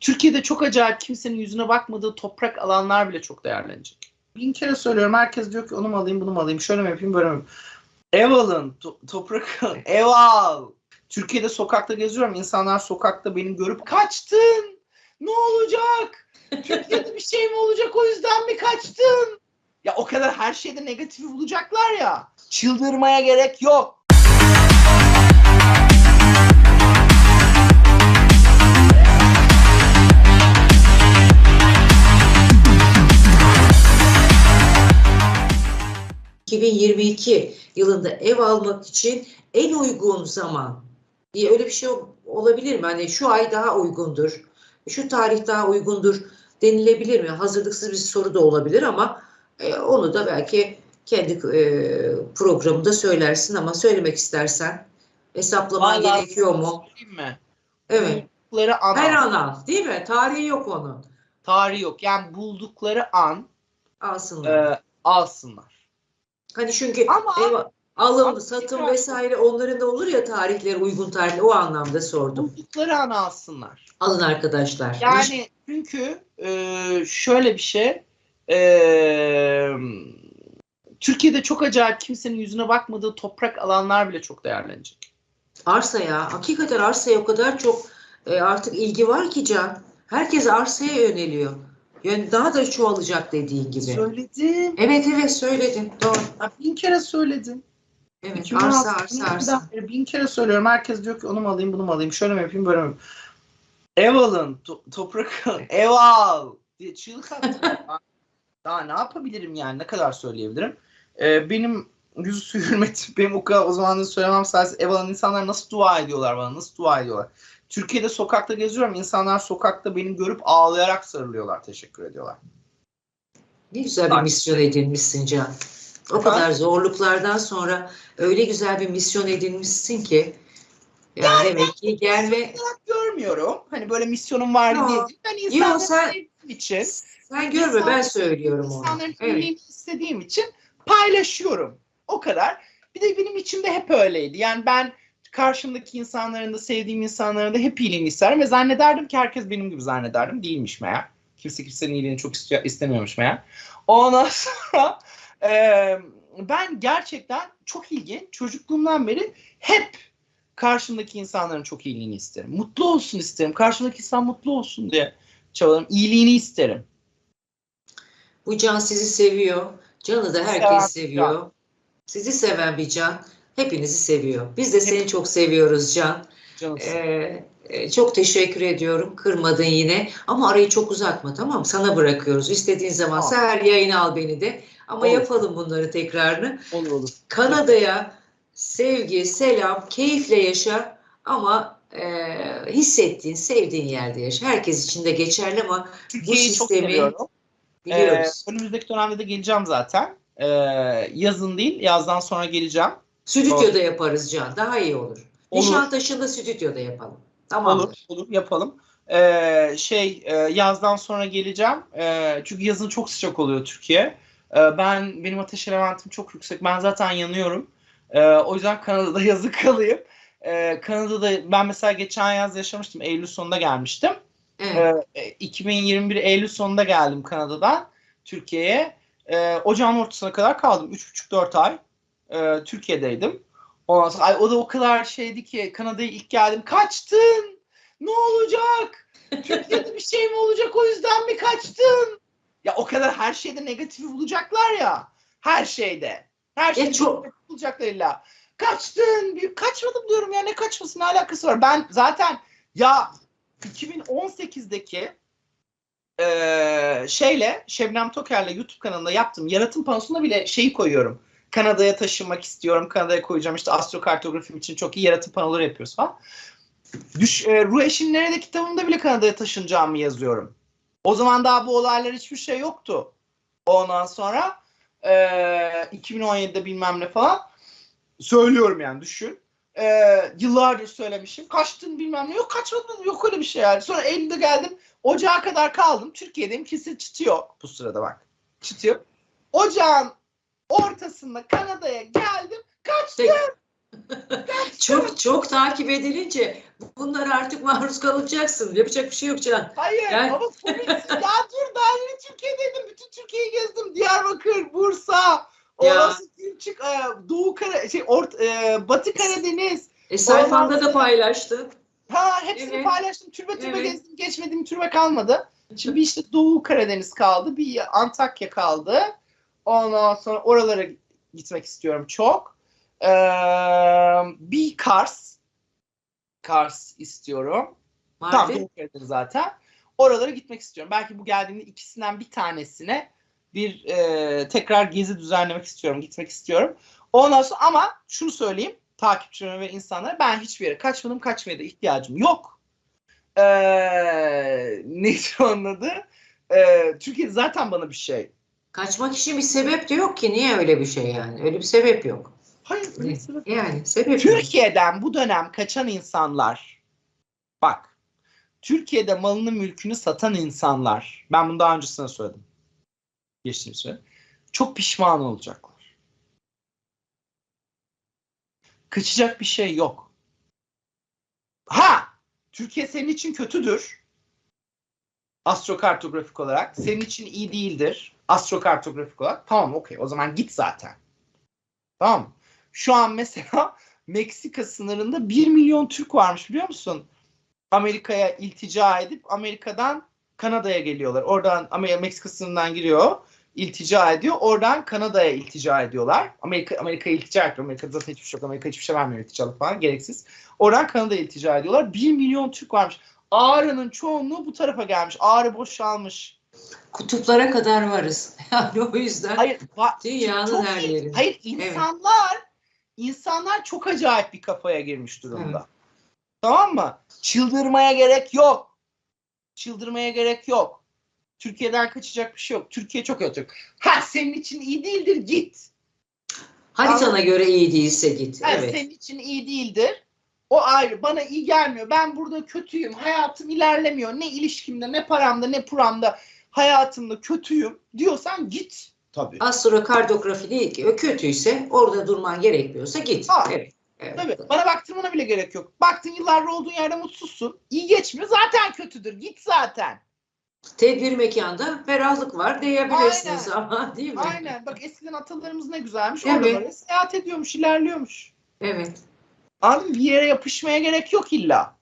Türkiye'de çok acayip kimsenin yüzüne bakmadığı toprak alanlar bile çok değerlenecek. Bin kere söylüyorum herkes diyor ki onu mu alayım bunu mu alayım şöyle mi yapayım böyle mi yapayım. Ev alın to- toprak alın ev al. Türkiye'de sokakta geziyorum insanlar sokakta beni görüp kaçtın ne olacak Türkiye'de bir şey mi olacak o yüzden mi kaçtın? Ya o kadar her şeyde negatifi bulacaklar ya. Çıldırmaya gerek yok. ...2022 yılında ev almak için en uygun zaman diye öyle bir şey olabilir mi? Hani şu ay daha uygundur, şu tarih daha uygundur denilebilir mi? Hazırlıksız bir soru da olabilir ama e, onu da belki kendi e, programında söylersin ama söylemek istersen hesaplaman Vallahi gerekiyor mu? söyleyeyim mi? Evet. Buldukları an, Her an değil mi? Tarihi yok onun. tarihi yok. Yani buldukları an Alsınlar. e, alsınlar. Hani çünkü Ama ev alım, Ama satım vesaire onların da olur ya tarihleri uygun tarihli o anlamda sordum. buldukları an alsınlar. Alın arkadaşlar. Yani çünkü e, şöyle bir şey e, Türkiye'de çok acayip kimsenin yüzüne bakmadığı toprak alanlar bile çok değerlenecek. Arsaya, hakikaten arsaya o kadar çok e, artık ilgi var ki Can. Herkes arsaya yöneliyor. Yani daha da çoğalacak dediğin gibi. Söyledim. Evet evet söyledin. Doğru. Ya bin kere söyledim. Evet 2016 arsa arsa arsa. Bin kere söylüyorum. Herkes diyor ki onu mu alayım bunu mu alayım şöyle mi yapayım böyle mi yapayım. Ev alın to- toprak alın ev al diye çığlık attım. Daha ne yapabilirim yani ne kadar söyleyebilirim. Ee, benim yüzü suyu hürmetim benim o kadar o zaman da söylemem sayesinde ev alan insanlar nasıl dua ediyorlar bana nasıl dua ediyorlar. Türkiye'de sokakta geziyorum insanlar sokakta beni görüp ağlayarak sarılıyorlar teşekkür ediyorlar. Ne güzel bir misyon edinmişsin Can. O Efendim? kadar zorluklardan sonra öyle güzel bir misyon edinmişsin ki. Yani demek ki gelme olarak görmüyorum. Hani böyle misyonum var Yo. diye. Ben Yo, insanları sen- için, sen görme ben söylüyorum onu. insanların Evet. istediğim için paylaşıyorum. O kadar. Bir de benim içimde hep öyleydi. Yani ben karşımdaki insanların da sevdiğim insanların da hep iyiliğini isterim ve zannederdim ki herkes benim gibi zannederdim. Değilmiş meğer. Kimse kimsenin iyiliğini çok istiyor, istemiyormuş meğer. Ondan sonra eee, ben gerçekten çok ilginç. Çocukluğumdan beri hep karşımdaki insanların çok iyiliğini isterim. Mutlu olsun isterim. Karşımdaki insan mutlu olsun diye çabalarım. İyiliğini isterim. Bu Can sizi seviyor. Can'ı da herkes seviyor. Sizi seven bir Can hepinizi seviyor. Biz de seni çok seviyoruz Can. Ee, e, çok teşekkür ediyorum. Kırmadın yine. Ama arayı çok uzatma tamam mı? Sana bırakıyoruz. İstediğin zaman Tamam. seher yayını al beni de. Ama Olur. yapalım bunları tekrarını. olur olur. Kanada'ya sevgi, selam, keyifle yaşa ama e, hissettiğin, sevdiğin yerde yaşa. Herkes için de geçerli ama Türkiye'yi çok sistemi seviyorum. biliyoruz. Ee, önümüzdeki dönemde de geleceğim zaten. Ee, yazın değil, yazdan sonra geleceğim. Stüdyoda yaparız Can. Daha iyi olur. Olur. Nişantaşı'nda stüdyoda yapalım. Tamamdır. Olur, olur yapalım. Ee, şey e, yazdan sonra geleceğim. Ee, çünkü yazın çok sıcak oluyor Türkiye. Ee, ben benim ateş elementim çok yüksek. Ben zaten yanıyorum. Ee, o yüzden Kanada'da yazı kalayım. Ee, Kanada'da ben mesela geçen yaz yaşamıştım. Eylül sonunda gelmiştim. Evet. Ee, 2021 Eylül sonunda geldim Kanada'dan Türkiye'ye. Ocağın ortasına kadar kaldım. 3,5-4 ay ee, Türkiye'deydim. Ondan sonra, ay, o da o kadar şeydi ki Kanada'ya ilk geldim. Kaçtın! Ne olacak? Türkiye'de bir şey mi olacak o yüzden mi kaçtın? Ya o kadar her şeyde negatifi bulacaklar ya. Her şeyde. Her şeyde çok- bulacaklar illa. Kaçtın! Bir, kaçmadım diyorum ya ne kaçması ne alakası var? Ben zaten ya 2018'deki eee, şeyle Şebnem Toker'le YouTube kanalında yaptım. Yaratım panosuna bile şeyi koyuyorum. Kanada'ya taşınmak istiyorum. Kanada'ya koyacağım. İşte astrokartografim için çok iyi yaratım panoları yapıyoruz falan. Düş, e, Ruh Eşin Nerede kitabımda bile Kanada'ya taşınacağımı yazıyorum. O zaman daha bu olaylar hiçbir şey yoktu. Ondan sonra e, 2017'de bilmem ne falan söylüyorum yani düşün. E, yıllardır söylemişim. Kaçtın bilmem ne. Yok kaçmadım. Yok öyle bir şey yani. Sonra Eylül'de geldim. Ocağa kadar kaldım. Türkiye'deyim. Kesin çıtı yok. Bu sırada bak. Çıtı yok. Ocağın ortasında Kanada'ya geldim. Kaçtım. Çok çok takip edilince bunlara artık maruz kalacaksın. Yapacak bir şey yok Can. Hayır Yani- ama ya dur daha yeni Türkiye'deydim. Bütün Türkiye'yi gezdim. Diyarbakır, Bursa, orası Gülçük, e, Doğu Kara, şey, Ort, e, Batı Karadeniz. E sayfanda da paylaştın. Ha hepsini Evet. paylaştım. Türbe türbe Evet. gezdim. Geçmediğim türbe kalmadı. Şimdi işte Doğu Karadeniz kaldı. Bir Antakya kaldı. Ondan sonra oralara gitmek istiyorum çok. Ee, bir Kars. Kars istiyorum. Tamam Mardin. Doğu Karadeniz zaten. Oralara gitmek istiyorum. Belki bu geldiğinde ikisinden bir tanesine bir e, tekrar gezi düzenlemek istiyorum. Gitmek istiyorum. Ondan sonra ama şunu söyleyeyim takipçilerime ve insanlara ben hiçbir yere kaçmadım. Kaçmaya da ihtiyacım yok. Ee, neydi onun adı? Ee, Türkiye'de zaten bana bir şey. Kaçmak için bir sebep de yok ki. Niye öyle bir şey yani? Öyle bir sebep yok. Hayır. öyle sebep yok. Yani sebep yok. Türkiye'den bu dönem kaçan insanlar bak Türkiye'de malını mülkünü satan insanlar ben bunu daha öncesinde söyledim. Geçtiğim süre. Çok pişman olacaklar. Kaçacak bir şey yok. Ha! Türkiye senin için kötüdür. Astrokartografik olarak. Senin için iyi değildir. Astrokartografik olarak. Tamam okey. O zaman git zaten. Tamam? Şu an mesela Meksika sınırında 1 milyon Türk varmış biliyor musun? Amerika'ya iltica edip Amerika'dan Kanada'ya geliyorlar. Oradan Amerika Meksika sınırından giriyor. iltica ediyor. Oradan Kanada'ya iltica ediyorlar. Amerika Amerika'ya iltica ediyor. Amerika'da zaten hiçbir şey yok. Amerika hiçbir şey vermiyor ilticalık falan. Gereksiz. Oradan Kanada'ya iltica ediyorlar. 1 milyon Türk varmış. Ağrı'nın çoğunluğu bu tarafa gelmiş. Ağrı boşalmış. Kutuplara kadar varız. Yani o yüzden Hayır, va- dünyanın çok her yerinde. Hayır insanlar insanlar çok acayip bir kafaya girmiş durumda. Tamam mı? Çıldırmaya gerek yok. Çıldırmaya gerek yok. Türkiye'den kaçacak bir şey yok. Türkiye çok kötü. Ha senin için iyi değildir git. Haritana göre iyi değilse git. Evet. senin için iyi değildir. O ayrı. Bana iyi gelmiyor. Ben burada kötüyüm. Hayatım ilerlemiyor. Ne ilişkimde, ne paramda, ne puramda. Hayatımda kötüyüm diyorsan git. Tabii. Astrokartografi değil ki. O kötüyse orada durman gerekmiyorsa git. Ha. Evet. evet. Tabii. Bana baktırmana bile gerek yok. Baktın yıllardır olduğun yerde mutsuzsun. İyi geçmiyor. Zaten kötüdür. Git zaten. Tedbir mekanda ferahlık var diyebilirsiniz Aynen. ama değil mi? Aynen. Bak eskiden atalarımız ne güzelmiş. Evet. Orada böyle seyahat ediyormuş, ilerliyormuş. Evet. Mı? Bir yere yapışmaya gerek yok illa.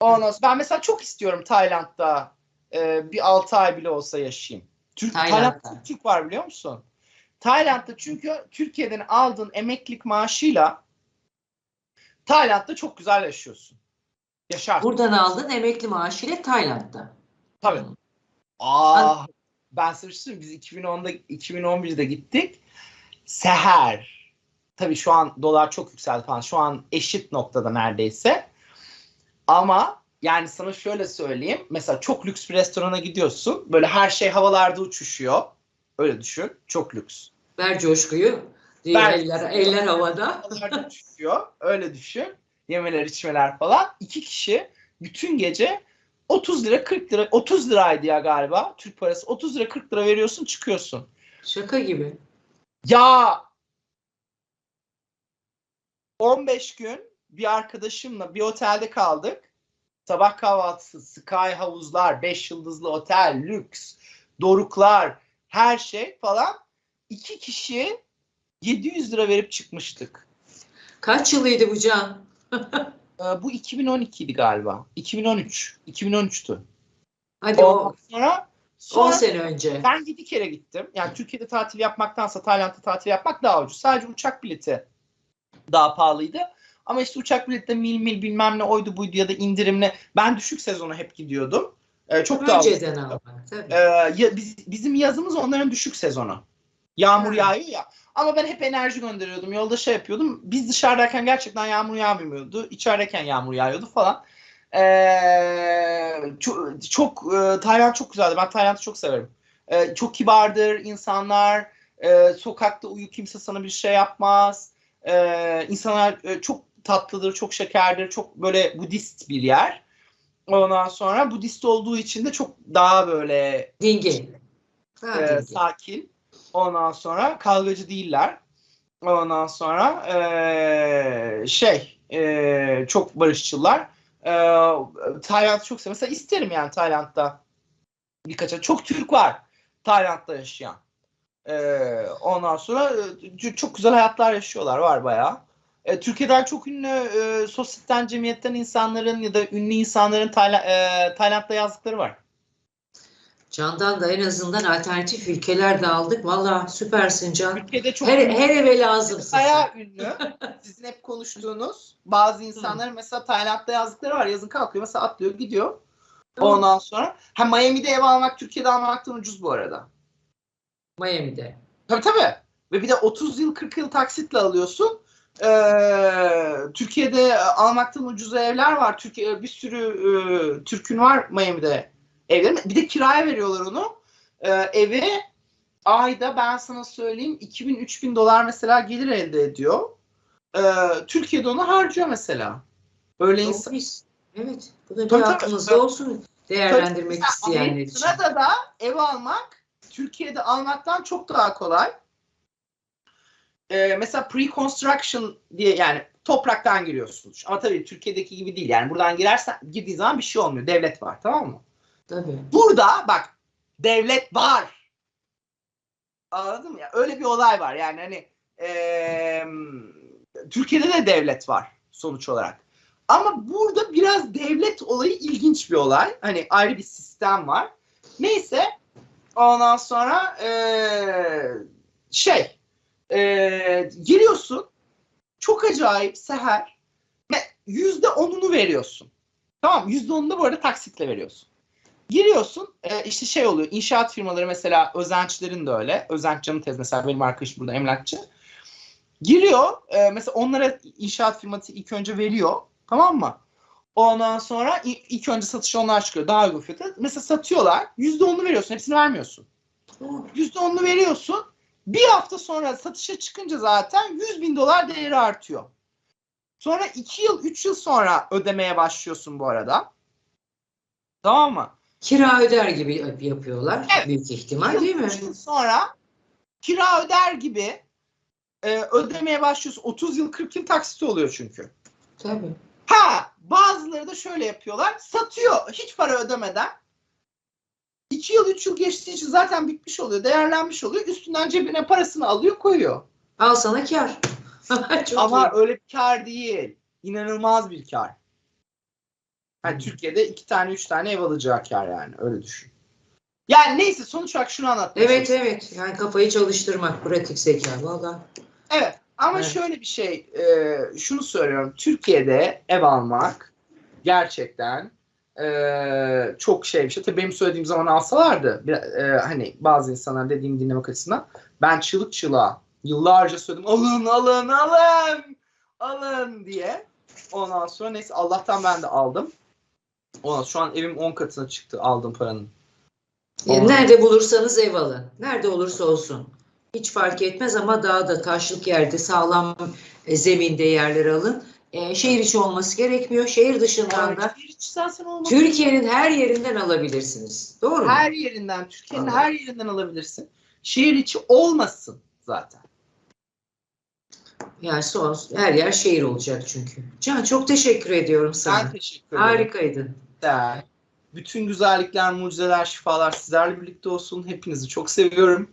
Ondan sonra ben mesela çok istiyorum Tayland'da e, bir 6 ay bile olsa yaşayayım. Türk, Tayland'da. Türk var biliyor musun? Tayland'da çünkü Türkiye'den aldığın emeklilik maaşıyla Tayland'da çok güzel yaşıyorsun. Yaşar. Buradan aldın emekli maaşıyla Tayland'da. Tabii. Aa, ben sana bir şey. Biz 2010'da 2011'de gittik. Seher. Tabii şu an dolar çok yükseldi falan. Şu an eşit noktada neredeyse. Ama yani sana şöyle söyleyeyim. Mesela çok lüks bir restorana gidiyorsun. Böyle her şey havalarda uçuşuyor. Öyle düşün. Çok lüks. Ver coşkuyu. Ver. eller, eller havada. Havalarda uçuşuyor. Öyle düşün. Yemeler içmeler falan. İki kişi bütün gece 30 lira 40 lira 30 liraydı ya galiba Türk parası 30 lira 40 lira veriyorsun çıkıyorsun. Şaka gibi. Ya 15 gün bir arkadaşımla bir otelde kaldık. Sabah kahvaltısı, sky havuzlar, 5 yıldızlı otel, lüks, doruklar, her şey falan. İki kişi 700 lira verip çıkmıştık. Kaç yılıydı bu Can? Ee, bu 2012 idi galiba. 2013. 2013'tü. Hadi Ondan o sonra, 10 sonra sene önce. Ben 7 kere gittim. Yani Türkiye'de tatil yapmaktansa Tayland'da tatil yapmak daha ucuz. Sadece uçak bileti daha pahalıydı. Ama işte uçak bileti de mil mil bilmem ne oydu buydu ya da indirimli. Ben düşük sezonu hep gidiyordum. Ee, çok daha. Önceden almak. Tabii. Ee, ya, biz, bizim yazımız onların düşük sezonu. Yağmur yağıyor ya. Ama ben hep enerji gönderiyordum. Yolda şey yapıyordum. Biz dışarıdayken gerçekten yağmur yağmıyordu. İçerideyken yağmur yağıyordu falan. Ee, çok, çok e, Tayland çok güzeldi. Ben Tayland'ı çok severim. Ee, çok kibardır insanlar. Ee, sokakta uyu kimse sana bir şey yapmaz. Ee, insanlar e, çok tatlıdır, çok şekerdir. Çok böyle Budist bir yer. Ondan sonra Budist olduğu için de çok daha böyle Dingin. Ha, e, dingin. sakin. Ondan sonra kavgacı değiller. Ondan sonra eee, şey eee, çok barışçılar. Eee Tayland'ı çok seviyorum. Mesela isterim yani Tayland'da birkaç çok Türk var Tayland'da yaşayan. Eee, ondan sonra e, çok güzel hayatlar yaşıyorlar var bayağı. E, Türkiye'den çok ünlü e, sosyetten, cemiyetten insanların ya da ünlü insanların Tayla- e, Tayland'da yazdıkları var. Can'dan da en azından alternatif ülkeler de aldık. Valla süpersin Can. Türkiye'de çok Her, ünlü, her eve lazımsın. bayağı ünlü. Sizin hep konuştuğunuz bazı insanların mesela Tayland'da yazdıkları var. Yazın kalkıyor mesela atlıyor gidiyor. Ondan sonra ha Miami'de ev almak Türkiye'de almaktan ucuz bu arada. Miami'de. Tabii tabii. Ve bir de 30 yıl 40 yıl taksitle alıyorsun. Ee, Türkiye'de almaktan ucuz evler var. Türkiye bir sürü e, Türk'ün var Miami'de evler. Bir de kiraya veriyorlar onu. Ee, eve ayda ben sana söyleyeyim 2000-3000 dolar mesela gelir elde ediyor. Ee, Türkiye'de onu harcıyor mesela. Öyle insan. Evet. Bu da bir Tabii, tabii. aklınızda olsun değerlendirmek Tabii, isteyenler için. Amerika'da da ev almak Türkiye'de almaktan çok daha kolay. Ee, mesela pre-construction diye yani topraktan giriyorsunuz. Ama tabii Türkiye'deki gibi değil. Yani buradan girersen girdiğin zaman bir şey olmuyor. Devlet var tamam mı? Tabii. Burada bak devlet var. Anladın mı? ya? Öyle bir olay var. Yani hani eee, Türkiye'de de devlet var sonuç olarak. Ama burada biraz devlet olayı ilginç bir olay. Hani ayrı bir sistem var. Neyse ondan sonra eee, şey eee, giriyorsun çok acayip seher yüzde onunu veriyorsun. Tamam yüzde onunu bu arada taksitle veriyorsun. Giriyorsun e, işte şey oluyor inşaat firmaları mesela Özençlerin de öyle. Özenç Canı Tez mesela benim arkadaşım burada emlakçı. Giriyor e, mesela onlara inşaat firması ilk önce veriyor tamam mı? Ondan sonra ilk önce satışa onlar çıkıyor daha uygun fiyata. Mesela satıyorlar yüzde onunu veriyorsun hepsini vermiyorsun. Yüzde onunu veriyorsun. Bir hafta sonra satışa çıkınca zaten 100 bin dolar değeri artıyor. Sonra 2 yıl 3 yıl sonra ödemeye başlıyorsun bu arada. Tamam mı? Kira öder gibi yap- yapıyorlar. Evet. Büyük ihtimal değil mi? 3 yıl sonra kira öder gibi e, ödemeye başlıyorsun. 30 yıl 40 yıl taksit oluyor çünkü. Tabii. Ha bazıları da şöyle yapıyorlar. Satıyor hiç para ödemeden. 2 yıl 3 yıl geçtiği için zaten bitmiş oluyor. Değerlenmiş oluyor. Üstünden cebine parasını alıyor koyuyor. Al sana kar. Ama iyi. öyle bir kar değil. İnanılmaz bir kar. Yani Türkiye'de iki tane üç tane ev alacağı kar yani. Öyle düşün. Yani neyse sonuç olarak şunu anlatmak Evet evet. Yani kafayı çalıştırmak, pratik zeka. Valla. Evet ama Evet. şöyle bir şey, e, şunu söylüyorum. Türkiye'de ev almak gerçekten e, çok şey bir şey. Tabii benim söylediğim zaman alsalardı, e, hani bazı insanlar dediğimi dinlemek açısından ben çığlık çığlığa yıllarca söyledim alın alın alın alın diye. Ondan sonra neyse Allah'tan ben de aldım. Ondan şu an evim 10 katına çıktı aldığım paranın. E, Nerede bulursanız ev alın. Nerede olursa olsun. Hiç fark etmez ama dağda, taşlık yerde, sağlam e, zeminde yerler alın. E, şehir içi olması gerekmiyor. Şehir dışından da zaten olmaz. Türkiye'nin her yerinden alabilirsiniz. Doğru mu? Her yerinden, Türkiye'nin her yerinden alabilirsin. Şehir içi olmasın zaten. Yani son, her yer şehir olacak çünkü. Can çok teşekkür ediyorum sana. Ben teşekkür ederim. Harikaydın. Değer. Bütün güzellikler, mucizeler, şifalar sizlerle birlikte olsun. Hepinizi çok seviyorum.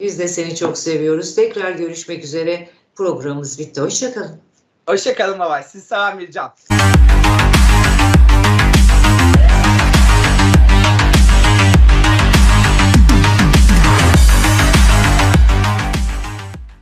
Biz de seni çok seviyoruz. Tekrar görüşmek üzere. Programımız bitti. Hoşçakalın. Hoşçakalın baba. Seven bir can.